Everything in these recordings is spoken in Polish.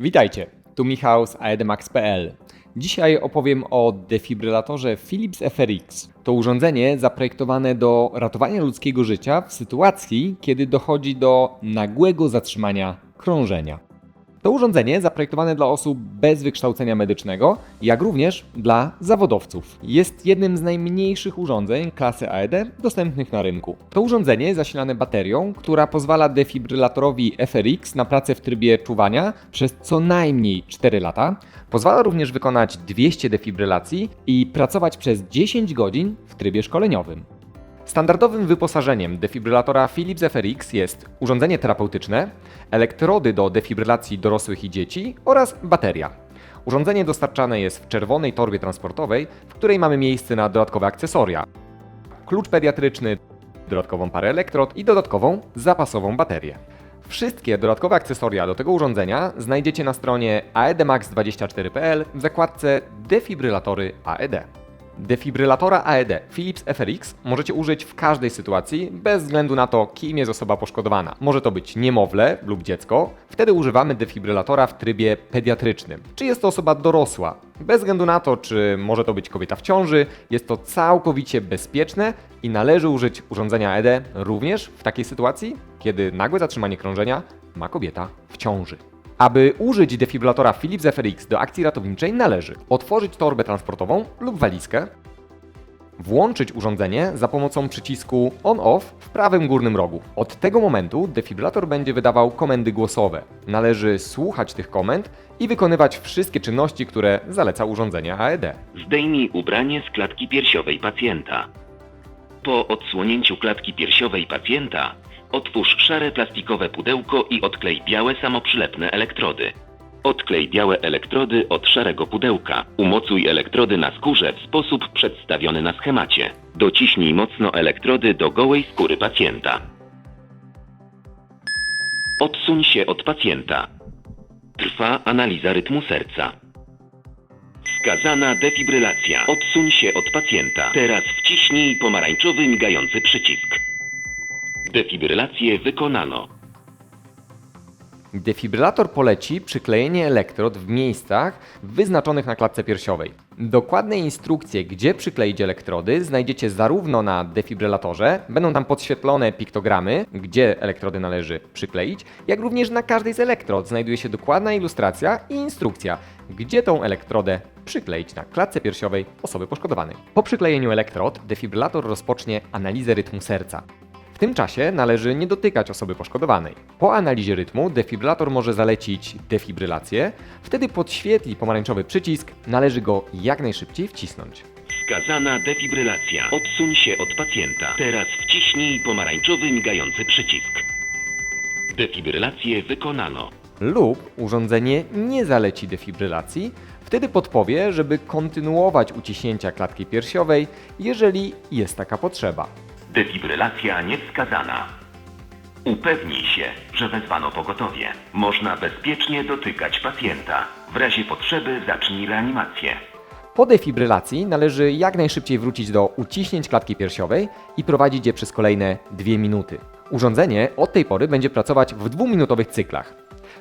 Witajcie, tu Michał z aedemax.pl. Dzisiaj opowiem o defibrylatorze Philips FRX. To urządzenie zaprojektowane do ratowania ludzkiego życia w sytuacji, kiedy dochodzi do nagłego zatrzymania krążenia. To urządzenie zaprojektowane dla osób bez wykształcenia medycznego, jak również dla zawodowców. Jest jednym z najmniejszych urządzeń klasy AED dostępnych na rynku. To urządzenie zasilane baterią, która pozwala defibrylatorowi FRX na pracę w trybie czuwania przez co najmniej 4 lata. Pozwala również wykonać 200 defibrylacji i pracować przez 10 godzin w trybie szkoleniowym. Standardowym wyposażeniem defibrylatora Philips FRX jest urządzenie terapeutyczne, elektrody do defibrylacji dorosłych i dzieci oraz bateria. Urządzenie dostarczane jest w czerwonej torbie transportowej, w której mamy miejsce na dodatkowe akcesoria. Klucz pediatryczny, dodatkową parę elektrod i dodatkową zapasową baterię. Wszystkie dodatkowe akcesoria do tego urządzenia znajdziecie na stronie aedemax24.pl w zakładce Defibrylatory AED. Defibrylatora AED Philips FRX możecie użyć w każdej sytuacji, bez względu na to, kim jest osoba poszkodowana. Może to być niemowlę lub dziecko, wtedy używamy defibrylatora w trybie pediatrycznym. Czy jest to osoba dorosła? Bez względu na to, czy może to być kobieta w ciąży, jest to całkowicie bezpieczne i należy użyć urządzenia AED również w takiej sytuacji, kiedy nagłe zatrzymanie krążenia ma kobieta w ciąży. Aby użyć defibrylatora Philips FRX do akcji ratowniczej należy otworzyć torbę transportową lub walizkę, włączyć urządzenie za pomocą przycisku on-off w prawym górnym rogu. Od tego momentu defibrylator będzie wydawał komendy głosowe. Należy słuchać tych komend i wykonywać wszystkie czynności, które zaleca urządzenie AED. Zdejmij ubranie z klatki piersiowej pacjenta. Po odsłonięciu klatki piersiowej pacjenta otwórz szare plastikowe pudełko i odklej białe samoprzylepne elektrody. Odklej białe elektrody od szarego pudełka. Umocuj elektrody na skórze w sposób przedstawiony na schemacie. Dociśnij mocno elektrody do gołej skóry pacjenta. Odsuń się od pacjenta. Trwa analiza rytmu serca. Wskazana defibrylacja. Odsuń się od pacjenta. Teraz wciśnij pomarańczowy migający przycisk. Defibrylację wykonano. Defibrylator poleci przyklejenie elektrod w miejscach wyznaczonych na klatce piersiowej. Dokładne instrukcje, gdzie przykleić elektrody, znajdziecie zarówno na defibrylatorze, będą tam podświetlone piktogramy, gdzie elektrody należy przykleić, jak również na każdej z elektrod znajduje się dokładna ilustracja i instrukcja, gdzie tą elektrodę przykleić na klatce piersiowej osoby poszkodowanej. Po przyklejeniu elektrod defibrylator rozpocznie analizę rytmu serca. W tym czasie należy nie dotykać osoby poszkodowanej. Po analizie rytmu defibrylator może zalecić defibrylację, wtedy podświetli pomarańczowy przycisk, należy go jak najszybciej wcisnąć. Wskazana defibrylacja. Odsuń się od pacjenta. Teraz wciśnij pomarańczowy migający przycisk. Defibrylację wykonano. Lub urządzenie nie zaleci defibrylacji, wtedy podpowie, żeby kontynuować uciśnięcia klatki piersiowej, jeżeli jest taka potrzeba. Defibrylacja niewskazana. Upewnij się, że wezwano pogotowie. Można bezpiecznie dotykać pacjenta. W razie potrzeby zacznij reanimację. Po defibrylacji należy jak najszybciej wrócić do uciśnięć klatki piersiowej i prowadzić je przez kolejne 2 minuty. Urządzenie od tej pory będzie pracować w dwuminutowych cyklach.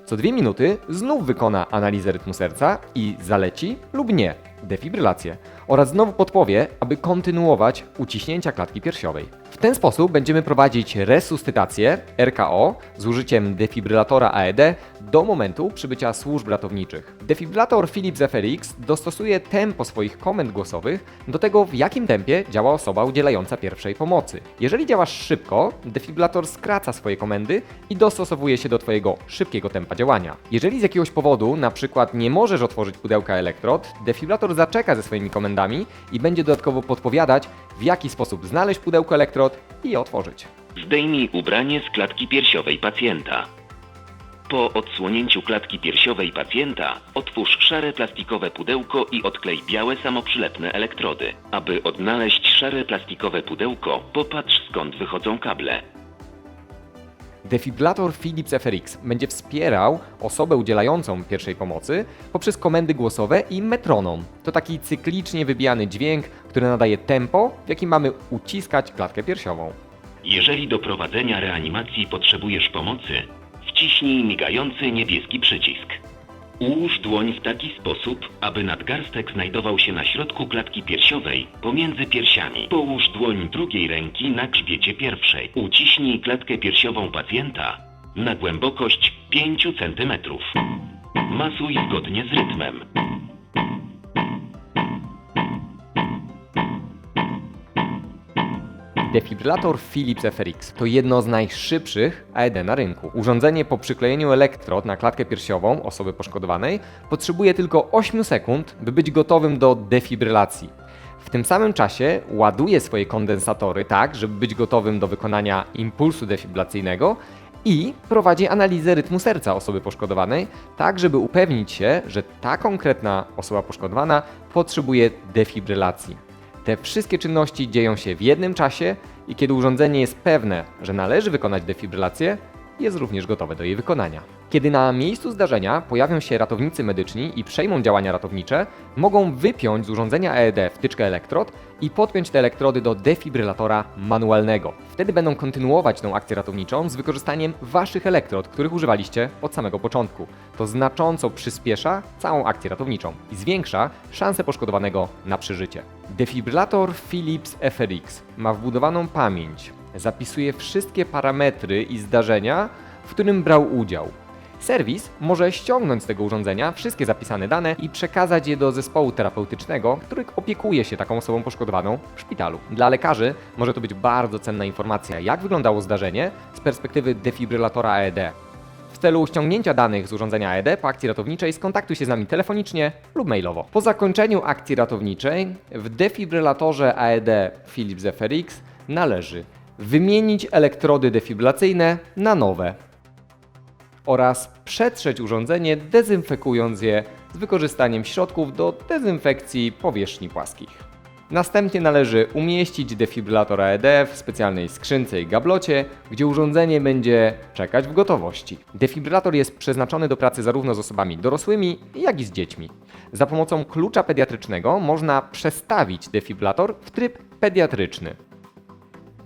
Co 2 minuty znów wykona analizę rytmu serca i zaleci lub nie defibrylację oraz znowu podpowie, aby kontynuować uciśnięcia klatki piersiowej. W ten sposób będziemy prowadzić resuscytację RKO z użyciem defibrylatora AED do momentu przybycia służb ratowniczych. Defibrylator Philips FRX dostosuje tempo swoich komend głosowych do tego, w jakim tempie działa osoba udzielająca pierwszej pomocy. Jeżeli działasz szybko, defibrylator skraca swoje komendy i dostosowuje się do Twojego szybkiego tempa działania. Jeżeli z jakiegoś powodu, na przykład nie możesz otworzyć pudełka elektrod, defibrylator zaczeka ze swoimi komendami i będzie dodatkowo podpowiadać, w jaki sposób znaleźć pudełko elektrod i otworzyć. Zdejmij ubranie z klatki piersiowej pacjenta. Po odsłonięciu klatki piersiowej pacjenta otwórz szare plastikowe pudełko i odklej białe samoprzylepne elektrody. Aby odnaleźć szare plastikowe pudełko, popatrz skąd wychodzą kable. Defibrylator Philips FRX będzie wspierał osobę udzielającą pierwszej pomocy poprzez komendy głosowe i metronom. To taki cyklicznie wybijany dźwięk, który nadaje tempo, w jakim mamy uciskać klatkę piersiową. Jeżeli do prowadzenia reanimacji potrzebujesz pomocy, wciśnij migający niebieski przycisk. Ułóż dłoń w taki sposób, aby nadgarstek znajdował się na środku klatki piersiowej, pomiędzy piersiami. Połóż dłoń drugiej ręki na grzbiecie pierwszej. Uciśnij klatkę piersiową pacjenta na głębokość 5 cm. Masuj zgodnie z rytmem. Defibrylator Philips FRX to jedno z najszybszych AED na rynku. Urządzenie po przyklejeniu elektrod na klatkę piersiową osoby poszkodowanej potrzebuje tylko 8 sekund, by być gotowym do defibrylacji. W tym samym czasie ładuje swoje kondensatory tak, żeby być gotowym do wykonania impulsu defibrylacyjnego i prowadzi analizę rytmu serca osoby poszkodowanej, tak żeby upewnić się, że ta konkretna osoba poszkodowana potrzebuje defibrylacji. Te wszystkie czynności dzieją się w jednym czasie i kiedy urządzenie jest pewne, że należy wykonać defibrylację, jest również gotowe do jej wykonania. Kiedy na miejscu zdarzenia pojawią się ratownicy medyczni i przejmą działania ratownicze, mogą wypiąć z urządzenia EED wtyczkę elektrod i podpiąć te elektrody do defibrylatora manualnego. Wtedy będą kontynuować tą akcję ratowniczą z wykorzystaniem waszych elektrod, których używaliście od samego początku. To znacząco przyspiesza całą akcję ratowniczą i zwiększa szanse poszkodowanego na przeżycie. Defibrylator Philips FRX ma wbudowaną pamięć. Zapisuje wszystkie parametry i zdarzenia, w którym brał udział. Serwis może ściągnąć z tego urządzenia wszystkie zapisane dane i przekazać je do zespołu terapeutycznego, który opiekuje się taką osobą poszkodowaną w szpitalu. Dla lekarzy może to być bardzo cenna informacja, jak wyglądało zdarzenie z perspektywy defibrylatora AED. W celu ściągnięcia danych z urządzenia AED po akcji ratowniczej skontaktuj się z nami telefonicznie lub mailowo. Po zakończeniu akcji ratowniczej w defibrylatorze AED Philips FRX należy wymienić elektrody defibrylacyjne na nowe oraz przetrzeć urządzenie dezynfekując je z wykorzystaniem środków do dezynfekcji powierzchni płaskich. Następnie należy umieścić defibrylator AED w specjalnej skrzynce i gablocie, gdzie urządzenie będzie czekać w gotowości. Defibrylator jest przeznaczony do pracy zarówno z osobami dorosłymi, jak i z dziećmi. Za pomocą klucza pediatrycznego można przestawić defibrylator w tryb pediatryczny.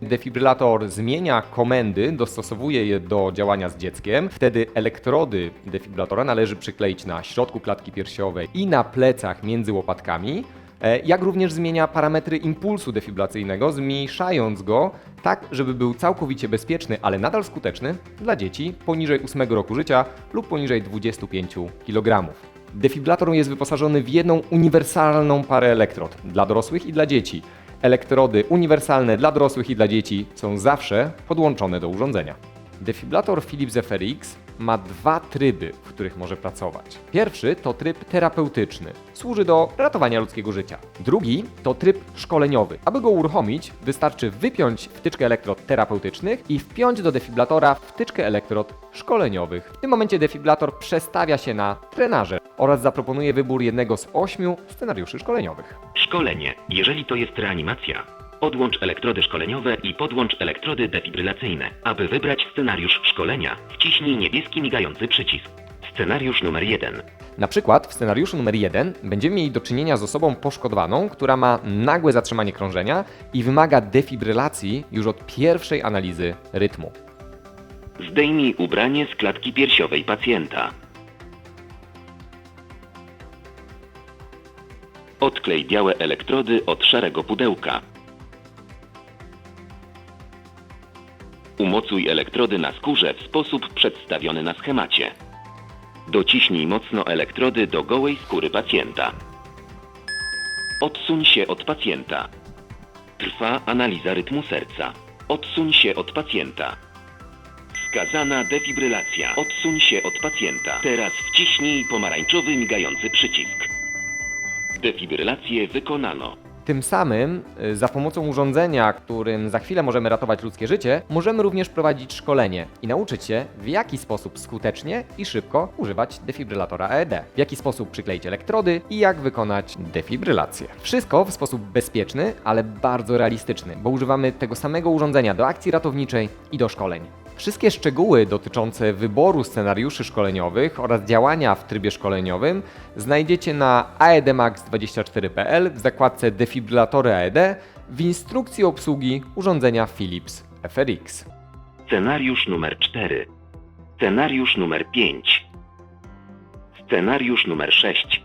Defibrylator zmienia komendy, dostosowuje je do działania z dzieckiem. Wtedy elektrody defibrylatora należy przykleić na środku klatki piersiowej i na plecach między łopatkami. e, Jak również zmienia parametry impulsu defibrylacyjnego, zmniejszając go tak, żeby był całkowicie bezpieczny, ale nadal skuteczny dla dzieci poniżej 8 roku życia lub poniżej 25 kg. Defibrylator jest wyposażony w jedną uniwersalną parę elektrod dla dorosłych i dla dzieci. Elektrody uniwersalne dla dorosłych i dla dzieci są zawsze podłączone do urządzenia. Defibrylator Philips FRX ma dwa tryby, w których może pracować. Pierwszy to tryb terapeutyczny, służy do ratowania ludzkiego życia. Drugi to tryb szkoleniowy. Aby go uruchomić, wystarczy wypiąć wtyczkę elektrod terapeutycznych i wpiąć do defibrylatora wtyczkę elektrod szkoleniowych. W tym momencie defibrylator przestawia się na trenażer oraz zaproponuje wybór jednego z ośmiu scenariuszy szkoleniowych. Szkolenie. Jeżeli to jest reanimacja, odłącz elektrody szkoleniowe i podłącz elektrody defibrylacyjne. Aby wybrać scenariusz szkolenia, wciśnij niebieski migający przycisk. Scenariusz numer 1. Na przykład w scenariuszu numer 1 będziemy mieli do czynienia z osobą poszkodowaną, która ma nagłe zatrzymanie krążenia i wymaga defibrylacji już od pierwszej analizy rytmu. Zdejmij ubranie z klatki piersiowej pacjenta. Odklej białe elektrody od szarego pudełka. Umocuj elektrody na skórze w sposób przedstawiony na schemacie. Dociśnij mocno elektrody do gołej skóry pacjenta. Odsuń się od pacjenta. Trwa analiza rytmu serca. Odsuń się od pacjenta. Wskazana defibrylacja. Odsuń się od pacjenta. Teraz wciśnij pomarańczowy migający przycisk. Defibrylację wykonano. Tym samym, y, za pomocą urządzenia, którym za chwilę możemy ratować ludzkie życie, możemy również prowadzić szkolenie i nauczyć się, w jaki sposób skutecznie i szybko używać defibrylatora AED, w jaki sposób przykleić elektrody i jak wykonać defibrylację. Wszystko w sposób bezpieczny, ale bardzo realistyczny, bo używamy tego samego urządzenia do akcji ratowniczej i do szkoleń. Wszystkie szczegóły dotyczące wyboru scenariuszy szkoleniowych oraz działania w trybie szkoleniowym znajdziecie na E aedmax24.pl w zakładce Defibrylatory AED w instrukcji obsługi urządzenia Philips FRX. Scenariusz numer 4. Scenariusz numer 5. Scenariusz numer 6.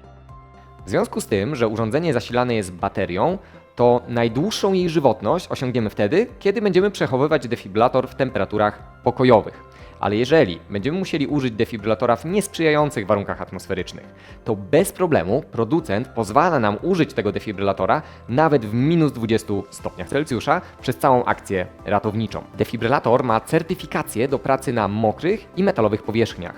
W związku z tym, że urządzenie zasilane jest baterią, to najdłuższą jej żywotność osiągniemy wtedy, kiedy będziemy przechowywać defibrylator w temperaturach pokojowych. Ale jeżeli będziemy musieli użyć defibrylatora w niesprzyjających warunkach atmosferycznych, to bez problemu producent pozwala nam użyć tego defibrylatora nawet w minus 20 stopniach Celsjusza przez całą akcję ratowniczą. Defibrylator ma certyfikację do pracy na mokrych i metalowych powierzchniach.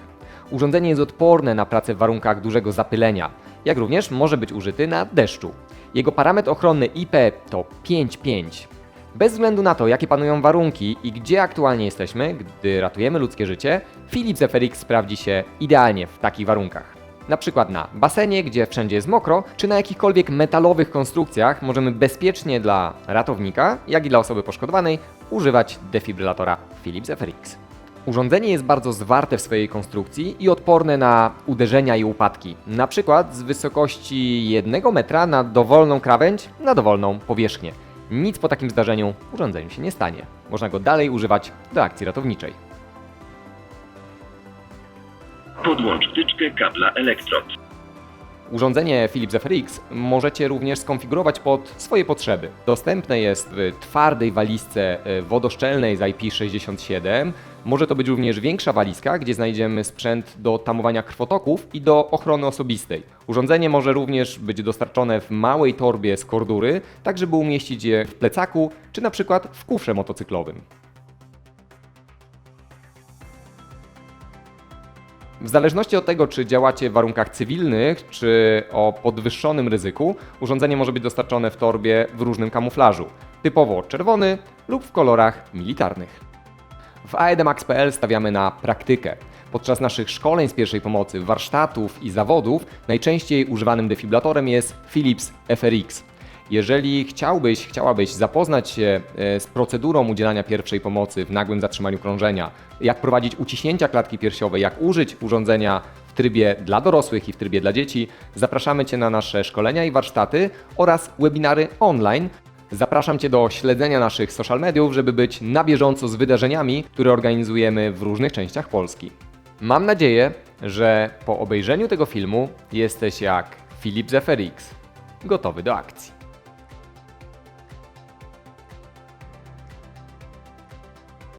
Urządzenie jest odporne na pracę w warunkach dużego zapylenia, jak również może być użyty na deszczu. Jego parametr ochronny IP to 5.5. Bez względu na to, jakie panują warunki i gdzie aktualnie jesteśmy, gdy ratujemy ludzkie życie, Philips FRX sprawdzi się idealnie w takich warunkach. Na przykład na basenie, gdzie wszędzie jest mokro, czy na jakichkolwiek metalowych konstrukcjach możemy bezpiecznie dla ratownika, jak i dla osoby poszkodowanej używać defibrylatora Philips FRX. Urządzenie jest bardzo zwarte w swojej konstrukcji i odporne na uderzenia i upadki. Na przykład z wysokości 1 metra na dowolną krawędź, na dowolną powierzchnię. Nic po takim zdarzeniu urządzeniu się nie stanie. Można go dalej używać do akcji ratowniczej. Podłącz wtyczkę kabla elektrod. Urządzenie Philips FRX możecie również skonfigurować pod swoje potrzeby. Dostępne jest w twardej walizce e, wodoszczelnej z IP67. Może to być również większa walizka, gdzie znajdziemy sprzęt do tamowania krwotoków i do ochrony osobistej. Urządzenie może również być dostarczone w małej torbie z kordury, tak żeby umieścić je w plecaku czy na przykład w kufrze motocyklowym. W zależności od tego, czy działacie w warunkach cywilnych, czy o podwyższonym ryzyku, urządzenie może być dostarczone w torbie w różnym kamuflażu, typowo czerwony lub w kolorach militarnych. W aedemax.pl stawiamy na praktykę. Podczas naszych szkoleń z pierwszej pomocy, warsztatów i zawodów najczęściej używanym defibrylatorem jest Philips FRX. Jeżeli chciałbyś, chciałabyś zapoznać się e, z procedurą udzielania pierwszej pomocy w nagłym zatrzymaniu krążenia, jak prowadzić uciśnięcia klatki piersiowej, jak użyć urządzenia w trybie dla dorosłych i w trybie dla dzieci, zapraszamy Cię na nasze szkolenia i warsztaty oraz webinary online. Zapraszam Cię do śledzenia naszych social mediów, żeby być na bieżąco z wydarzeniami, które organizujemy w różnych częściach Polski. Mam nadzieję, że po obejrzeniu tego filmu jesteś jak Philips FRX, gotowy do akcji.